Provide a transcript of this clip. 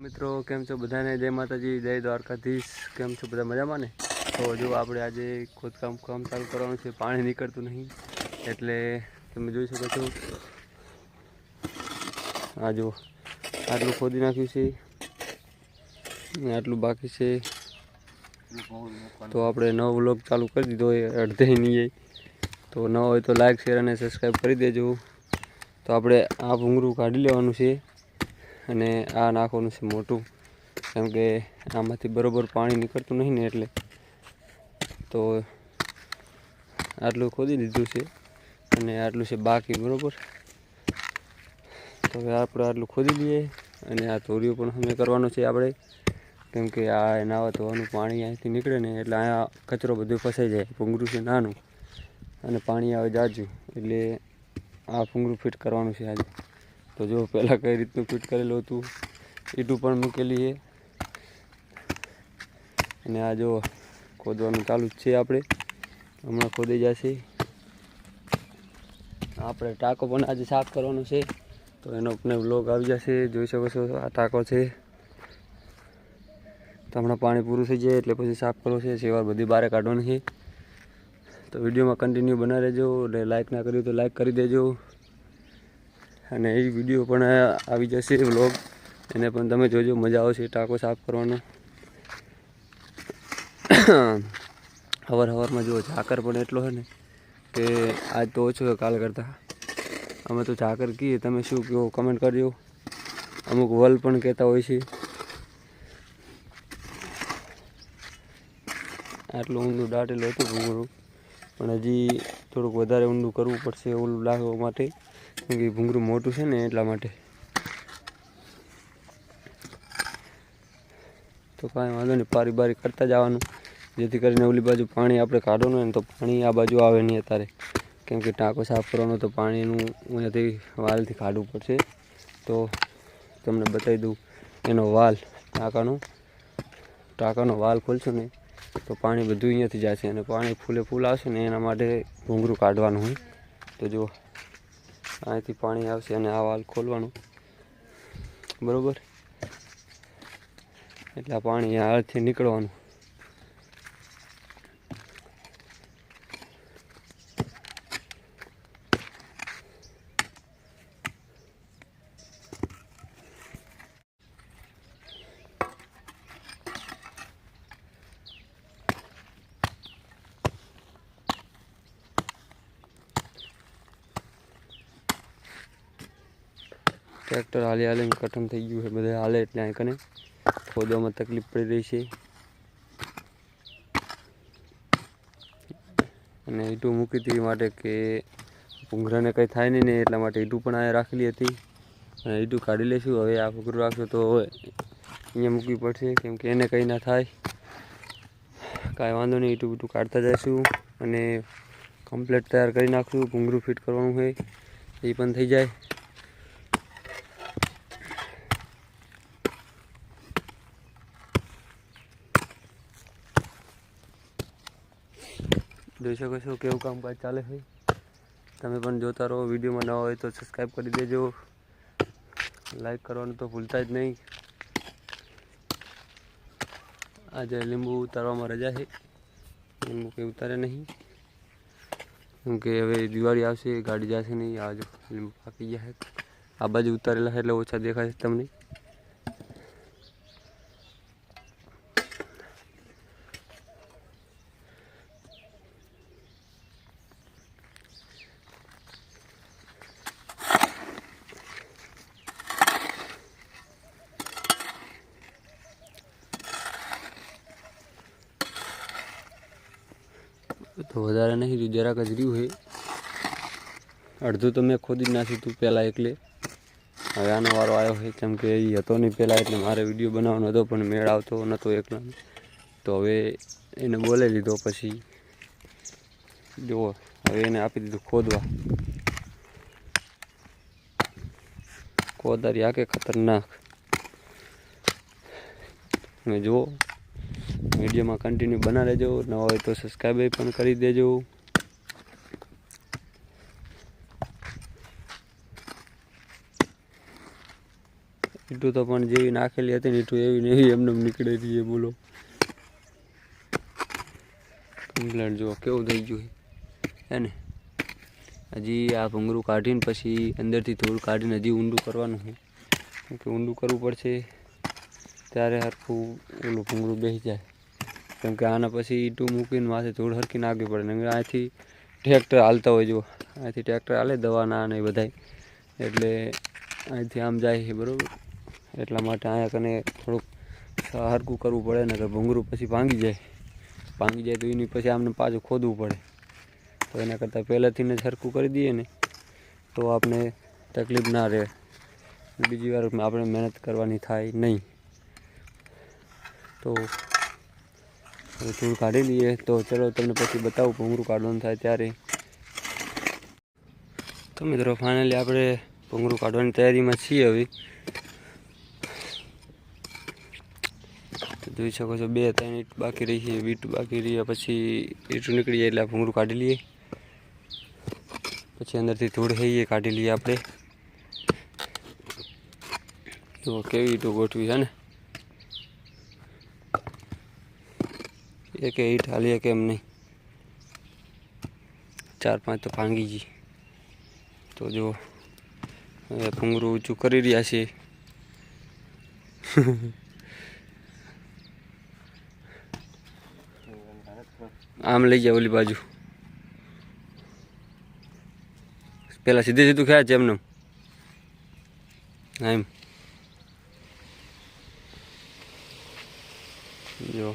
મિત્રો, કેમ છો બધાને? જય માતાજી, જય દ્વારકાધીશ. કેમ છો બધા મજામાં ને? તો જો આપણે આજે ખોદકામ કામ ચાલુ કરવાનું છે, પાણી નીકળતું નહીં. એટલે તમે જોઈ શકો છો. આ જો આટલું ખોદી નાખ્યું છે. આટલું બાકી છે. તો આપણે નવો વ્લોગ ચાલુ કરી દીધો હોય, અડધે નહીં તો ન હોય તો લાઈક, શેર અને સબસ્ક્રાઈબ કરી દેજો. તો આપણે આ ભૂંગરું કાઢી લેવાનું છે. અને આ નાખવાનું છે મોટું. કેમ કે આમાંથી બરોબર પાણી નીકળતું નહીં ને એટલે. તો આટલું ખોદી દીધું છે અને આટલું છે બાકી, બરોબર? તો હવે આપણે આટલું ખોદી લઈએ અને આ ધોરીઓ પણ અમે કરવાનો છે આપણે. કેમ કે આ નાવા ધોવાનું પાણી અહીંથી નીકળે ને એટલે અહીંયા કચરો બધો ફસાઈ જાય. ભૂંગરું છે નાનું અને પાણી આવે જાજુ. એટલે આ ભૂંગળું ફિટ કરવાનું છે આજે. તો જો પહેલાં કઈ રીતનું ફિટ કરેલું હતું, ઈટું પણ મૂકેલી છે. અને આ જો ખોદવાનું ચાલુ જ છે આપણે. હમણાં ખોદી જશે. આપણે ટાંકો પણ આજે સાફ કરવાનો છે. તો એનો પણ વ્લોગ આવી જશે. જોઈ શકો છો, આ ટાંકો છે. તો હમણાં પાણી પૂરું થઈ જાય એટલે પછી સાફ કરવો છે. સેવા બધી બહાર કાઢવાની છે. તો વિડીયોમાં કન્ટિન્યુ બના રહેજો. અને લાઇક ના કર્યું તો લાઇક કરી દેજો. અને એ વીડિયો પણ આવી જશે વ્લોગ એને પણ તમે જોજો, મજા આવશે, ટાંકો સાફ કરવાનો. હવાર હવારમાં જુઓ, ઝાકર પણ એટલો છે ને કે આજ તો ઓછો કાલ કરતાં. અમે તો ઝાકર કહીએ, તમે શું કહો કમેન્ટ કરજો. અમુક વલ પણ કહેતા હોય છે. આટલું ઊંડું દાટેલું હતું ભૂંગળું પણ હજી થોડુંક વધારે ઊંડું કરવું પડશે ઓલું લાગવા માટે. કેમ કે ભૂંગળું મોટું છે ને એટલા માટે. તો કાંઈ વાંધો નહીં પારી બારી કરતા જવાનું. જેથી કરીને ઓલી બાજુ પાણી આપણે કાઢવાનું ને તો પાણી આ બાજુ આવે નહીં અત્યારે. કેમ કે ટાંકો સાફ કરવાનો તો પાણીનું અહીંયાથી વાલથી કાઢવું પડશે. તો તમને બતાવી દઉં એનો વાલ, ટાંકાનો. ટાંકાનો વાલ ખોલશું ને તો પાણી બધું અહીંયાથી જશે અને પાણી ફૂલે ફૂલ આવશે ને એના માટે ઘૂંઘરું કાઢવાનું હોય. તો જો અહીંથી પાણી આવશે અને આ વાલ ખોલવાનું. બરાબર? એટલે પાણી આથી નીકળવાનું. ટ્રેક્ટર હાલી હાલીને કઠણ થઈ ગયું છે, બધા હાલે એટલે અહીં કને ખોદવામાં તકલીફ પડી રહી છે. અને ઈટું મૂકી હતી માટે કે ભૂંગરાને કંઈ થાય નહીં ને એટલા માટે ઈટું પણ અહીંયા રાખેલી હતી. અને ઈટું કાઢી લઈશું, હવે આ ભૂંગરું રાખશું તો હવે અહીંયા મૂકવી પડશે, કેમ કે એને કંઈ ના થાય. કાંઈ વાંધો નહીં, ઈટું બીટું કાઢતા જઈશું અને કમ્પ્લેટ તૈયાર કરી નાખશું ઘૂંઘરું ફિટ કરવાનું હોય એ પણ થઈ જાય. જોઈ શકો છો કેવું કામકાજ ચાલે છે. તમે પણ જોતા રહો, વિડીયોમાં ન હોય તો સબસ્ક્રાઈબ કરી દેજો. લાઈક કરવાનું તો ભૂલતા જ નહીં. આજે લીંબુ ઉતારવામાં રજા છે. લીંબુ કંઈ ઉતારે નહીં. કેમ કે હવે દિવાળી આવશે, ગાડી જશે નહીં આજે લીંબુ પાકી છે. આ બાજુ ઉતારેલા છે એટલે ઓછા દેખાય છે તમને. તો વધારે નહીં રહ્યું જરાક જ રહ્યું છે અડધું તો મેં ખોદી જ નાખ્યું હતું પહેલાં એકલે. હવે આનો વારો આવ્યો છે, કેમ કે એ હતો નહીં પહેલાં, એટલે મારે વીડિયો બનાવવાનો હતો, પણ મેળ આવતો નહોતો એકલા. તો હવે એને બોલાવી લીધો, પછી જુઓ, હવે એને આપી દીધું ખોદવા. કોદારી આકે ખતરનાક. તમે જુઓ વિડીયોમાં કન્ટિન્યુ બના લેજો ન હોય તો સબસ્ક્રાઈબ પણ કરી દેજો. ઈંટું તો પણ જેવી નાખેલી હતી ને ઈંટું એવી ને એવી એમને એમ નીકળી રહી બોલો. કમ્પ્લેટ જુઓ કેવું થઈ ગયું. હે ને? હજી આ ભૂંગળું કાઢીને પછી અંદરથી થોડું કાઢીને હજી ઊંડું કરવાનું છે. કે ઊંડું કરવું પડશે. ત્યારે હરખું ઓલું ભૂંગળું બેસી જાય. કેમ કે આના પછી ઈંટું મૂકીને માથે ધૂળ હરખી નાખવી પડે. ને અહીંથી ટ્રેક્ટર હાલતા હોય જો. અહીંથી ટ્રેક્ટર હાલે દવાના ને બધાય. એટલે અહીંથી આમ જાય છે, બરાબર? એટલા માટે અહીંયા કને થોડુંક હરકું કરવું પડે ને તો ભૂંગળું પછી ભાંગી જાય. ભાંગી જાય તો એની પછી આમને પાછું ખોદવું પડે. તો એના કરતાં પહેલાંથી જ સરખું કરી દઈએ ને, તો આપણે તકલીફ ના રહે. બીજી વાર આપણે મહેનત કરવાની થાય નહીં. તો હવે ધૂળ કાઢી લઈએ. તો ચલો તમને પછી બતાવું ભૂંગળું કાઢવાનું થાય ત્યારે. તો મિત્રો ફાઇનલી આપણે ભૂંગળું કાઢવાની તૈયારીમાં છીએ હવે. જોઈ શકો છો, બે ત્રણ ઈટ બાકી રહી છે. વીટ બાકી રહી પછી ઈટ નીકળી જાય એટલે ભૂંગળું કાઢી લઈએ. પછી અંદરથી ધૂળ હઈએ કાઢી લઈએ આપણે. જુઓ કેવી ઈટો ગોઠવી છે ને. એક ઈટ હાલીએ કેમ નહીં. ચાર પાંચ તો ભાંગી ગઈ. તો જો, હવે ઊંચું કરી રહ્યા છે આમ લઈ ગયા ઓલી બાજુ. પેલા સીધે સીધું ખ્યા છે એમને એમ. જો